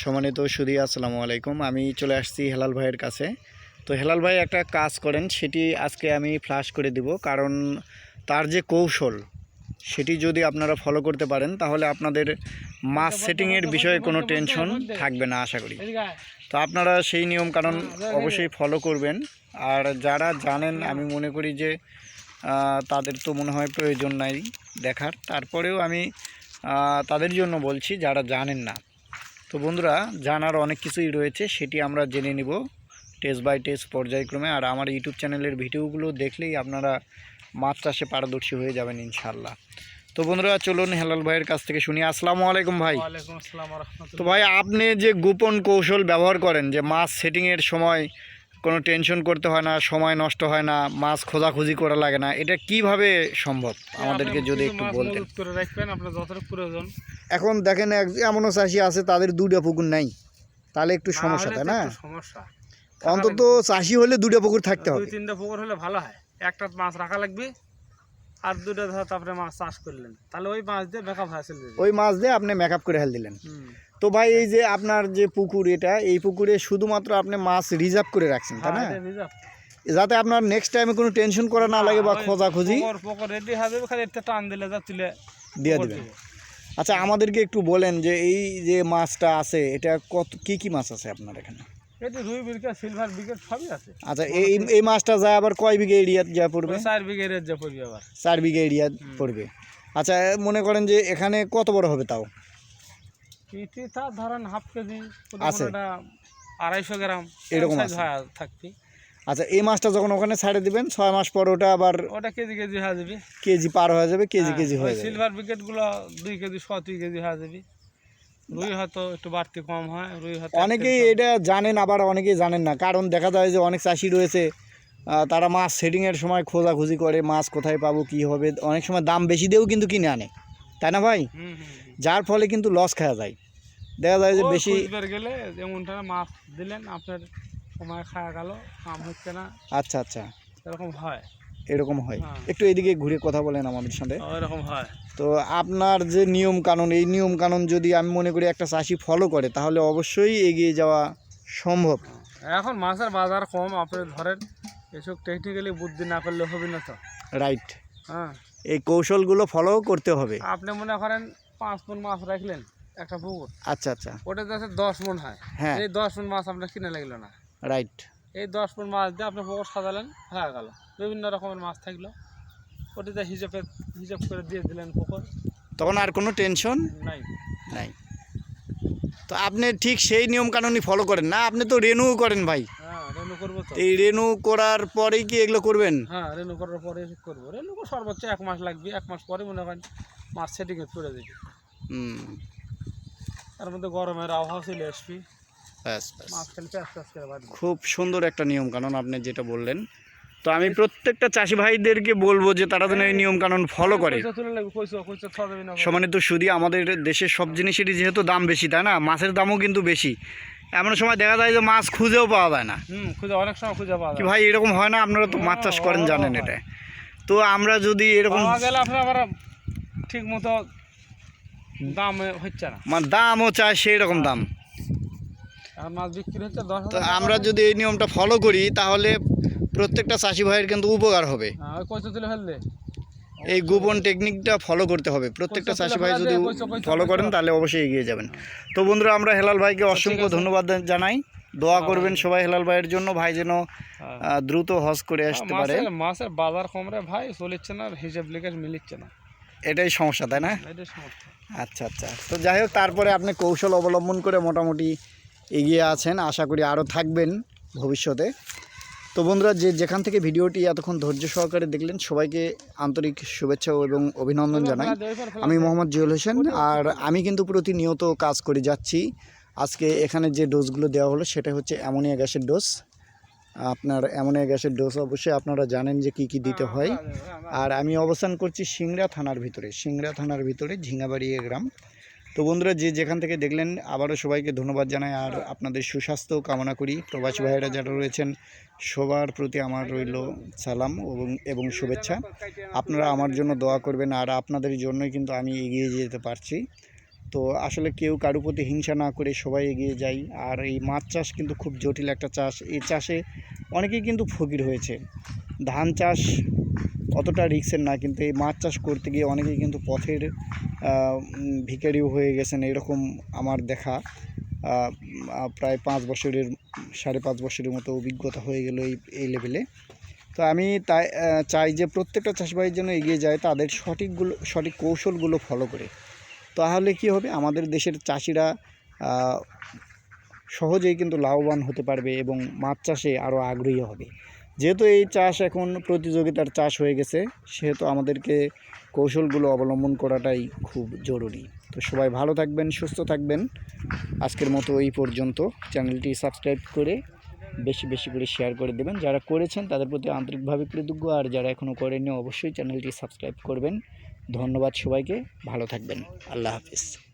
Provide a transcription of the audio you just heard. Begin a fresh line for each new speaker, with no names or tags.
সম্মানিত সুদী আসসালামু আলাইকুম। আমি চলে আসছি হেলাল ভাইয়ের কাছে। তো হেলাল ভাই একটা কাজ করেন, সেটি আজকে আমি ফ্লাশ করে দিব। কারণ তার যে কৌশল, সেটি যদি আপনারা ফলো করতে পারেন, তাহলে আপনাদের মাছ সেটিংয়ের বিষয়ে কোনো টেনশন থাকবে না, আশা করি। তো আপনারা সেই নিয়ম কারণ অবশ্যই ফলো করবেন। আর যারা জানেন, আমি মনে করি যে তাদের তো মনে হয় প্রয়োজন নাই দেখার। তারপরেও আমি তাদের জন্য বলছি, যারা জানেন না তো বন্ধুরা জানার অনেক কিছুই রয়েছে সেটি আমরা জেনে নিব টেস্ট বাই টেস্ট পর্যায়ক্রমে। আর আমার ইউটিউব চ্যানেলের ভিডিওগুলো দেখলেই আপনারা মাছ চাষে পারদর্শী হয়ে যাবেন ইনশাল্লাহ তো বন্ধুরা চলুন হেলাল ভাইয়ের কাছ থেকে শুনি। আসসালামু আলাইকুম ভাই।
আসসালাম
তো ভাই আপনি যে গোপন কৌশল ব্যবহার করেন যে মাছ সেটিংয়ের সময় কোনো টেনশন করতে হয় না সময় নষ্ট হয় না মাছ খোঁজাখুঁজি করা লাগে না। এটা কীভাবে সম্ভব? আমাদেরকে যদি একটু বলতেন।
প্রয়োজন।
এখন দেখেন এমনও চাষি আছে তাদের দুটা পুকুর নাই। তাহলে একটু সমস্যা তাই না?
সমস্যা।
অন্তত চাষি হলে দুটা পুকুর থাকতে
দুই
হবে।
তিনটা পুকুর হলে ভালো হয়। একটা মাছ রাখা লাগবে আর দুটো ধর তারপরে মাছ চাষ করলেন। তাহলে ওই মাছ দিয়ে চলে
ওই মাছ দিয়ে আপনি মেকআপ করে হেল দিলেন। তো ভাই এই যে আপনার যে পুকুর এটা এই পুকুরে শুধুমাত্র আপনি মাছ রিজার্ভ করে রাখছেন তাই না?
হ্যাঁ।
যাতে আপনার নেক্সট টাইমে কোনো টেনশন করা না লাগে বা খোঁজাখুঁজি।
হয়ে তুলে
দিয়ে আচ্ছা আমাদেরকে একটু বলেন যে এই যে মাছটা আছে এটা কত কি কি মাছ আছে আপনার এখানে?
সিলভার সবই আছে।
আচ্ছা এই এই মাছটা যায় আবার কয় বিঘে এরিয়া যা পড়বে?
চার বিঘে রেট যা পড়বে আবার।
চার বিঘে এরিয়া পড়বে। আচ্ছা মনে করেন যে এখানে কত বড় হবে তাও?
ইটি তা ধরেন হাফ কেজি
আছে।
আড়াইশো গ্রাম
এরকম
থাকবে।
আচ্ছা এই মাছটা যখন ওখানে ছাড়ে দিবেন ছয় মাস পর ওটা আবার
ওটা কেজি কেজি হয়ে যাবে।
কেজি পার হয়ে যাবে কেজি কেজি হয়ে যাবে।
সিলভার বিকেট দুই কেজি ছ দুই কেজি হয়ে যাবে। রুই হয়তো একটু বাড়তি কম হয় রুই হয়তো
অনেকেই এটা জানেন আবার অনেকেই জানেন না। কারণ দেখা যায় যে অনেক চাষি রয়েছে তারা মাছ সেটিংয়ের সময় খোঁজাখুঁজি করে মাছ কোথায় পাবো কি হবে। অনেক সময় দাম বেশি দিয়েও কিন্তু কিনে আনে। তাই না ভাই। যার ফলে কিন্তু লস খাওয়া যায়। দেখা যায় যে বেশি
গেলে যেমনটা মাছ দিলেন আপনার সময় খাওয়া গেল কাম হচ্ছে না।
আচ্ছা আচ্ছা।
এরকম হয়।
এরকম হয়।
হ্যাঁ।
একটু এদিকে ঘুরে কথা বলেন আমাদের সাথে
হয়।
তো আপনার যে নিয়ম কানুন এই নিয়ম কানুন যদি আমি মনে করি একটা চাষি ফলো করে তাহলে অবশ্যই এগিয়ে যাওয়া সম্ভব।
এখন মাছের বাজার কম আপনি ধরেন এসব টেকনিক্যালি বুদ্ধি না করলে হবে না তো।
রাইট
হ্যাঁ।
এই কৌশলগুলো ফলো করতে হবে।
আপনি মনে করেন পাঁচ মন মাছ রাখলেন একটা পুকুর।
আচ্ছা আচ্ছা।
ওটা যাচ্ছে দশ মন হয়।
হ্যাঁ।
এই দশ মন মাছ আপনার কিনে লাগল না।
রাইট
এই দশ মন মাছ দিয়ে আপনি পুকুর সাজালেন হয়ে গেল। বিভিন্ন রকমের মাছ থাকল। ওটিতে হিসেবে হিসাব করে দিয়ে দিলেন পুকুর।
তখন আর কোনো টেনশন
নাই।
নাই। তো আপনি ঠিক সেই নিয়ম কানুনই ফলো করেন না? আপনি তো রেনু করেন ভাই। এই রেনু করার পরেই কি এগুলো করবেন?
হ্যাঁ রেনু করার পরে করব। রেনু সর্বোচ্চ এক মাস লাগবে। এক মাস পরে মনে করেন মাছ সেটিংয়ে পড়ে যাবে।
হুম।
তার মধ্যে গরমের আবহাওয়া চলে আসবি। করে
খুব সুন্দর একটা নিয়ম কানুন আপনি যেটা বললেন। তো আমি প্রত্যেকটা চাষি ভাইদেরকে বলব যে তারা যেন এই নিয়ম কানুন ফলো করে
যাবে
সমানিত সুদি আমাদের দেশের সব জিনিসেরই যেহেতু দাম বেশি তাই না? মাছের দামও কিন্তু বেশি। এমন সময় দেখা যায় যে মাছ খুঁজেও পাওয়া যায় না।
হুম খুঁজে অনেক সময় খুঁজে পাওয়া
কি
যায়।
ভাই এরকম হয় না? আপনারা তো মাছ চাষ করেন জানেন এটা। তো আমরা যদি এরকম
গেলে আপনার আবার ঠিক মতো দাম হচ্ছে না।
মানে দামও চায় সেই রকম দাম।
আর মাছ বিক্রি হচ্ছে
তো আমরা যদি এই নিয়মটা ফলো করি তাহলে প্রত্যেকটা চাষি ভাইয়ের কিন্তু উপকার হবে।
হ্যাঁ, ওই তুলে ফেললে।
এই গোপন টেকনিকটা ফলো করতে হবে। প্রত্যেকটা চাষি ভাই যদি ফলো করেন তাহলে অবশ্যই এগিয়ে যাবেন। তো বন্ধুরা আমরা হেলাল ভাইকে অসংখ্য ধন্যবাদ জানাই। দোয়া করবেন সবাই হেলাল ভাইয়ের জন্য। ভাই যেন
হ্যাঁ।
দ্রুত হজ করে আসতে পারে।
মাছের বাজার কম রে ভাই চলিচ্ছে না হিসাব লিখে মিলিচ্ছে না।
এটাই সমস্যা তাই না? আচ্ছা আচ্ছা। তো যাই হোক তারপরে আপনি কৌশল অবলম্বন করে মোটামুটি এগিয়ে আছেন। আশা করি আরও থাকবেন ভবিষ্যতে। তো বন্ধুরা, যে যেখান থেকে ভিডিওটি এতক্ষণ ধৈর্য সহকারে দেখলেন, সবাইকে আন্তরিক শুভেচ্ছা এবং অভিনন্দন জানাই। আমি মোহাম্মদ জিউল হোসেন, আর আমি কিন্তু প্রতিনিয়ত কাজ করে যাচ্ছি। আজকে এখানে যে ডোজগুলো দেওয়া হলো, সেটা হচ্ছে অ্যামোনিয়া গ্যাসের ডোজ। আপনার অ্যামোনিয়া গ্যাসের ডোজ অবশ্যই আপনারা জানেন যে কি কি দিতে হয়। আর আমি অবস্থান করছি সিংড়া থানার ভিতরে, সিংড়া থানার ভিতরে ঝিঙ্গাবাড়ি এ গ্রাম। তো বন্ধুরা, যে যেখান থেকে দেখলেন, আবারও সবাইকে ধন্যবাদ জানাই। আর আপনাদের সুস্বাস্থ্য কামনা করি। প্রবাসী ভাইয়েরা যারা রয়েছেন, সবার প্রতি আমার রইল সালাম এবং এবং শুভেচ্ছা। আপনারা আমার জন্য দোয়া করবেন, আর আপনাদের জন্যই কিন্তু আমি এগিয়ে যেতে পারছি। তো আসলে কেউ কারও প্রতি হিংসা না করে সবাই এগিয়ে যাই। আর এই মাছ চাষ কিন্তু খুব জটিল একটা চাষ। এই চাষে অনেকেই কিন্তু ফকির হয়েছে। ধান চাষ অতটা রিক্সের না, কিন্তু এই মাছ চাষ করতে গিয়ে অনেকেই কিন্তু পথের ভিখারিও হয়ে গেছেন এরকম আমার দেখা। প্রায় পাঁচ বছরের, সাড়ে পাঁচ বছরের মতো অভিজ্ঞতা হয়ে গেল এই এই লেভেলে তো আমি তাই চাই যে প্রত্যেকটা চাষিভাইয়ের জন্য এগিয়ে যায়, তাদের সঠিকগুলো, সঠিক কৌশলগুলো ফলো করে। তাহলে কি হবে? আমাদের দেশের চাষিরা সহজেই কিন্তু লাভবান হতে পারবে এবং মাছ চাষে আরও আগ্রহী হবে। যেহেতু এই চাষ এখন প্রতিযোগিতার চাষ হয়ে গেছে, সেহেতু আমাদেরকে কৌশলগুলো অবলম্বন করাটাই খুব জরুরি। তো সবাই ভালো থাকবেন, সুস্থ থাকবেন। আজকের মতো এই পর্যন্ত। চ্যানেলটি সাবস্ক্রাইব করে বেশি বেশি করে শেয়ার করে দেবেন। যারা করেছেন, তাদের প্রতি আন্তরিকভাবে কৃতজ্ঞ। আর যারা এখনও করেননি, অবশ্যই চ্যানেলটি সাবস্ক্রাইব করবেন। ধন্যবাদ সবাইকে। ভালো থাকবেন। আল্লাহ হাফিজ।